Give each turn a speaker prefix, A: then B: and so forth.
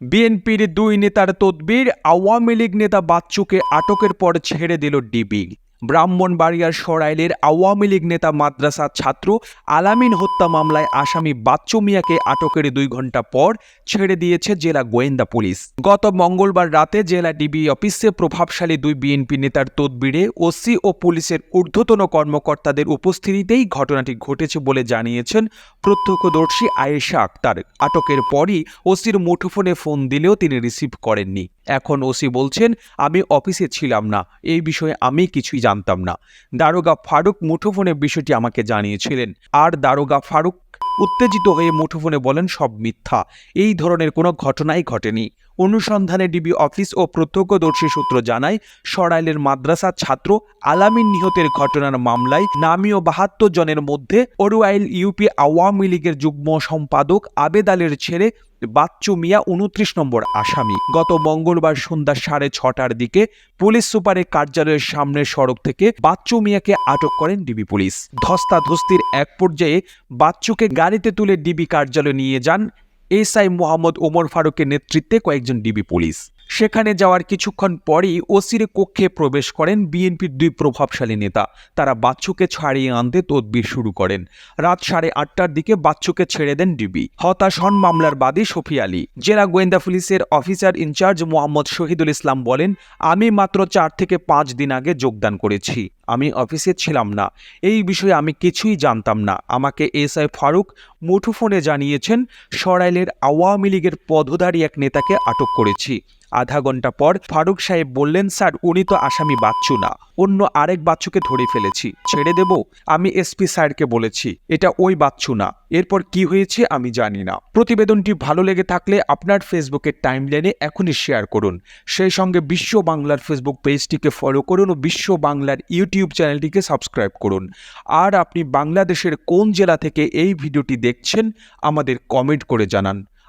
A: বিএনপির দুই নেতার তদবির আওয়ামী লীগ নেতা বাচ্চুকে আটকের পর ছেড়ে দিল ডিবি। ব্রাহ্মণবাড়িয়ার সরাইলের আওয়ামী লীগ নেতা মাদ্রাসার ছাত্র আলামিন হত্যা মামলায় আসামি বাচ্চু মিয়াকে আটকের দুই ঘণ্টা পর ছেড়ে দিয়েছে জেলা গোয়েন্দা পুলিশ। গত মঙ্গলবার রাতে জেলা ডিবি অফিসে প্রভাবশালী দুই বিএনপি নেতার তদবিরে ওসি ও পুলিশের ঊর্ধ্বতন কর্মকর্তাদের উপস্থিতিতেই ঘটনাটি ঘটেছে বলে জানিয়েছেন প্রত্যক্ষদর্শী আয়েশা আক্তার। আটকের পরই ওসির মুঠোফোনে ফোন দিলেও তিনি রিসিভ করেননি। এখন ওসি বলছেন, আমি অফিসে ছিলাম না। এই বিষয়ে আমি কিছুই জানতাম না। দারোগা ফারুক মুঠোফোনে বিষয়টি আমাকে জানিয়েছিলেন। আর দারোগা ফারুক উত্তেজিত হয়ে মুঠোফোনে বলেন, সব মিথ্যা। এই ধরনের কোনো ঘটনাই ঘটেনি। অনুসন্ধানে ডিবি অফিস ও প্রত্যক্ষদর্শী সূত্র জানায়, সরাইলের মাদ্রাসা ছাত্র আলামিন নিহতের ঘটনার মামলায় নামীয় বাহাত্তর জনের মধ্যে অরুয়াইল ইউপি আওয়ামী লীগের যুগ্ম সম্পাদক আবেদ আলীর ছেলে বাচ্চু মিয়া উনত্রিশ নম্বর আসামি। গত মঙ্গলবার সন্ধ্যা সাড়ে ছটার দিকে পুলিশ সুপারের কার্যালয়ের সামনের সড়ক থেকে বাচ্চু মিয়াকে আটক করেন ডিবি পুলিশ। ধস্তাধস্তির এক পর্যায়ে বাচ্চুকে গাড়িতে তুলে ডিবি কার্যালয়ে নিয়ে যান এসআই মোহাম্মদ ওমর ফারুকের নেতৃত্বে কয়েকজন ডিবি পুলিশ। সেখানে যাওয়ার কিছুক্ষণ পরই ওসির কক্ষে প্রবেশ করেন বিএনপির দুই প্রভাবশালী নেতা। তারা বাচ্চুকে ছাড়িয়ে আনতে তদবির শুরু করেন। রাত সাড়ে আটটার দিকে বাচ্চুকে ছেড়ে দেন ডিবি। হতাশ হন মামলার বাদী শফি আলী। জেলা গোয়েন্দা পুলিশের officer in charge Mohammad Shahidul Islam বলেন, আমি মাত্র চার থেকে পাঁচ দিন আগে যোগদান করেছি। আমি অফিসে ছিলাম না। এই বিষয়ে আমি কিছুই জানতাম না। আমাকে এসআই ফারুক মুঠোফোনে জানিয়েছেন, সরাইলের আওয়ামী লীগের পদধারী এক নেতাকে আটক করেছি। আধা ঘণ্টা পর ফারুক সাহেব বললেন, স্যার, উনি তো আসামি বাচ্চু না। অন্য আরেক বাচ্চুকে ধরে ফেলেছি। ছেড়ে দেব? আমি এসপি স্যারকে বলেছি। এটা ওই বাচ্চু না। এরপর কি হয়েছে আমি জানি না। প্রতিবেদনটি ভালো লেগে থাকলে আপনার ফেসবুকের টাইমলাইনে এখনই শেয়ার করুন। সেই সঙ্গে বিশ্ব বাংলার ফেসবুক পেজটিকে ফলো করুন ও বিশ্ব বাংলার ইউটিউব চ্যানেলটিকে সাবস্ক্রাইব করুন। আর আপনি বাংলাদেশের কোন জেলা থেকে এই ভিডিওটি দেখছেন, আমাদের কমেন্ট করে জানান।